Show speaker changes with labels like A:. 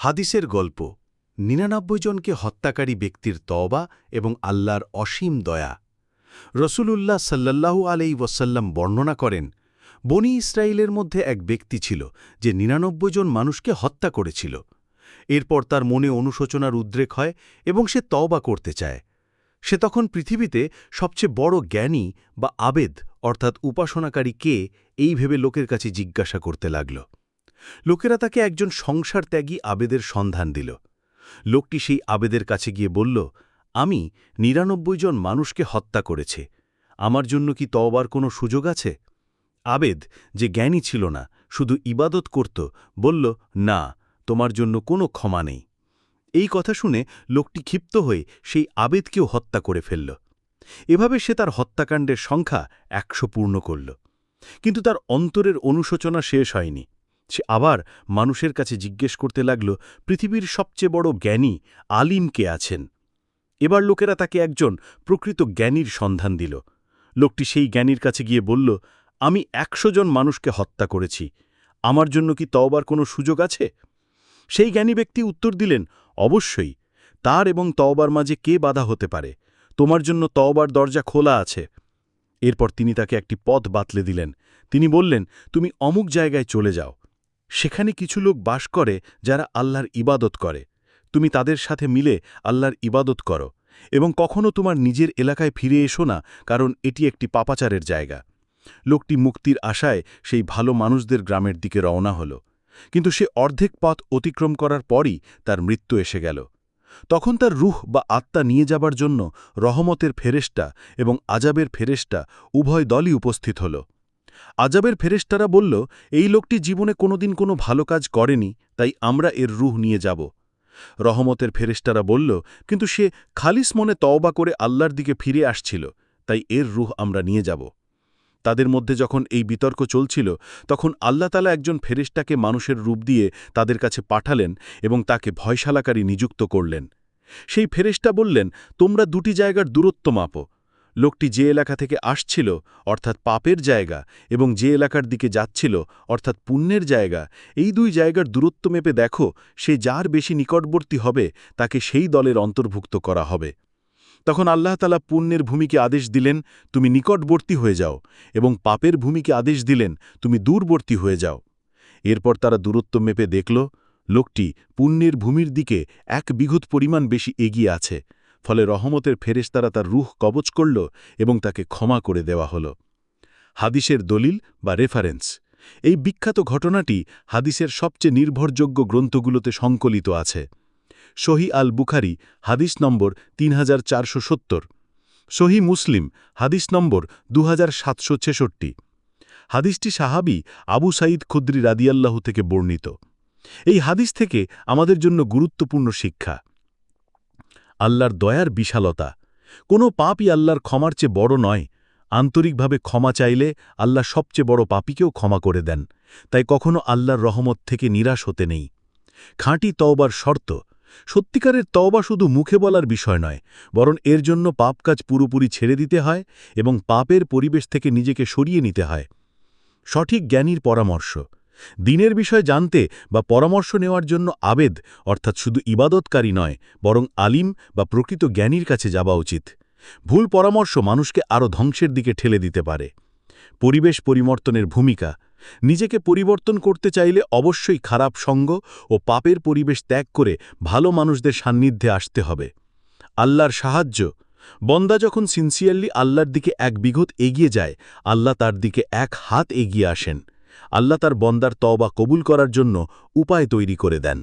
A: হাদিসের গল্প, নিরানব্বই জনকে হত্যাকারী ব্যক্তির তওবা এবং আল্লাহর অসীম দয়া। রসূলুল্লাহ সাল্লাল্লাহু আলাই ওয়াসাল্লাম বর্ণনা করেন, বনি ইসরায়েলের মধ্যে এক ব্যক্তি ছিল যে নিরানব্বই জন মানুষকে হত্যা করেছিল। এরপর তার মনে অনুশোচনার উদ্রেক হয় এবং সে তওবা করতে চায়। সে তখন পৃথিবীতে সবচেয়ে বড় জ্ঞানী বা আবেদ, অর্থাৎ উপাসনাকারী কে, এই ভেবে লোকের কাছে জিজ্ঞাসা করতে লাগল। লোকেরা তাকে একজন সংসার ত্যাগী আবেদের সন্ধান দিল। লোকটি সেই আবেদের কাছে গিয়ে বলল, আমি নিরানব্বই জন মানুষকে হত্যা করেছে। আমার জন্য কি তওবার কোনো সুযোগ আছে? আবেদ, যে জ্ঞানী ছিল না, শুধু ইবাদত করত, বলল, না, তোমার জন্য কোনো ক্ষমা নেই। এই কথা শুনে লোকটি ক্ষিপ্ত হয়ে সেই আবেদকেও হত্যা করে ফেলল। এভাবে সে তার হত্যাকাণ্ডের সংখ্যা একশো পূর্ণ করল। কিন্তু তার অন্তরের অনুশোচনা শেষ হয়নি। সে আবার মানুষের কাছে জিজ্ঞেস করতে লাগল, পৃথিবীর সবচেয়ে বড় জ্ঞানী আলিম কে আছেন? এবার লোকেরা তাকে একজন প্রকৃত জ্ঞানীর সন্ধান দিল। লোকটি সেই জ্ঞানীর কাছে গিয়ে বলল, আমি একশো জন মানুষকে হত্যা করেছি। আমার জন্য কি তওবার কোনো সুযোগ আছে? সেই জ্ঞানী ব্যক্তি উত্তর দিলেন, অবশ্যই। তার এবং তওবার মাঝে কে বাধা হতে পারে? তোমার জন্য তওবার দরজা খোলা আছে। এরপর তিনি তাকে একটি পথ বাতলে দিলেন। তিনি বললেন, তুমি অমুক জায়গায় চলে যাও। সেখানে কিছু লোক বাস করে যারা আল্লাহর ইবাদত করে। তুমি তাদের সাথে মিলে আল্লাহর ইবাদত করো এবং কখনো তোমার নিজের এলাকায় ফিরে এসো না, কারণ এটি একটি পাপাচারের জায়গা। লোকটি মুক্তির আশায় সেই ভালো মানুষদের গ্রামের দিকে রওনা হল। কিন্তু সে অর্ধেক পথ অতিক্রম করার পরই তার মৃত্যু এসে গেল। তখন তার রুহ বা আত্মা নিয়ে যাবার জন্য রহমতের ফেরেস্টা এবং আজাবের ফেরেস্টা উভয় দলই উপস্থিত হল। আজাবের ফেরেস্টারা বলল, এই লোকটি জীবনে কোনোদিন কোনো ভালো কাজ করেনি, তাই আমরা এর রুহ নিয়ে যাব। রহমতের ফেরেস্টারা বলল, কিন্তু সে খালিস মনে তওবা করে আল্লাহর দিকে ফিরে আসছিল, তাই এর রুহ আমরা নিয়ে যাব। তাদের মধ্যে যখন এই বিতর্ক চলছিল, তখন আল্লাহ তালা একজন ফেরেস্টাকে মানুষের রূপ দিয়ে তাদের কাছে পাঠালেন এবং তাকে ভয়শালাকারী নিযুক্ত করলেন। সেই ফেরেস্টা বললেন, তোমরা দুটি জায়গার দূরত্ব মাপো লোকটি যে এলাকা থেকে আসছিল, অর্থাৎ পাপের জায়গা, এবং যে এলাকার দিকে যাচ্ছিল, অর্থাৎ পুণ্যের জায়গা, এই দুই জায়গার দূরত্ব মেপে দেখো, সে যার বেশি নিকটবর্তী হবে, তাকে সেই দলের অন্তর্ভুক্ত করা হবে। তখন আল্লাহ তালা পুণ্যের ভূমিকে আদেশ দিলেন, তুমি নিকটবর্তী হয়ে যাও, এবং পাপের ভূমিকে আদেশ দিলেন, তুমি দূরবর্তী হয়ে যাও। এরপর তারা দূরত্ব মেপে দেখল, লোকটি পুণ্যের ভূমির দিকে এক বিঘুত পরিমাণ বেশি এগিয়ে আছে। ফলে রহমতের ফেরেশতারা তার রুহ কবচ করল এবং তাকে ক্ষমা করে দেওয়া হল। হাদিসের দলিল বা রেফারেন্স এই বিখ্যাত ঘটনাটি হাদিসের সবচেয়ে নির্ভরযোগ্য গ্রন্থগুলোতে সংকলিত আছে। সহি আল বুখারি হাদিস নম্বর তিন হাজার চারশো সত্তর। সহি মুসলিম, হাদিস নম্বর দু হাজার সাতশো ছেষট্টি। হাদিসটি সাহাবি আবু সাঈদ খুদ্রি রাদিয়াল্লাহু থেকে বর্ণিত। এই হাদিস থেকে আমাদের জন্য গুরুত্বপূর্ণ শিক্ষা। আল্লাহর দয়ার বিশালতা। কোনো পাপই আল্লাহর ক্ষমার চেয়ে বড় নয়। আন্তরিকভাবে ক্ষমা চাইলে আল্লাহ সবচেয়ে বড় পাপিকেও ক্ষমা করে দেন। তাই কখনো আল্লাহর রহমত থেকে নিরাশ হতে নেই। খাঁটি তওবার শর্ত, সত্যিকারের তওবা শুধু মুখে বলার বিষয় নয়, বরং এর জন্য পাপ কাজ পুরোপুরি ছেড়ে দিতে হয় এবং পাপের পরিবেশ থেকে নিজেকে সরিয়ে নিতে হয়। সঠিক জ্ঞানীর পরামর্শ দিনের বিষয় জানতে বা পরামর্শ নেওয়ার জন্য আবেদ, অর্থাৎ শুধু ইবাদতকারী নয়, বরং আলিম বা প্রকৃত জ্ঞানীর কাছে যাওয়া উচিত। ভুল পরামর্শ মানুষকে আরও ধ্বংসের দিকে ঠেলে দিতে পারে। পরিবেশ পরিবর্তনের ভূমিকা। নিজেকে পরিবর্তন করতে চাইলে অবশ্যই খারাপ সঙ্গ ও পাপের পরিবেশ ত্যাগ করে ভালো মানুষদের সান্নিধ্যে আসতে হবে। আল্লাহর সাহায্য। বন্দা যখন সিনসিয়ারলি আল্লাহর দিকে এক বিঘত এগিয়ে যায়, আল্লাহ তার দিকে এক হাত এগিয়ে আসেন। আল্লাহ তার বন্দার তওবা কবুল করার জন্য উপায় তৈরি করে দেন।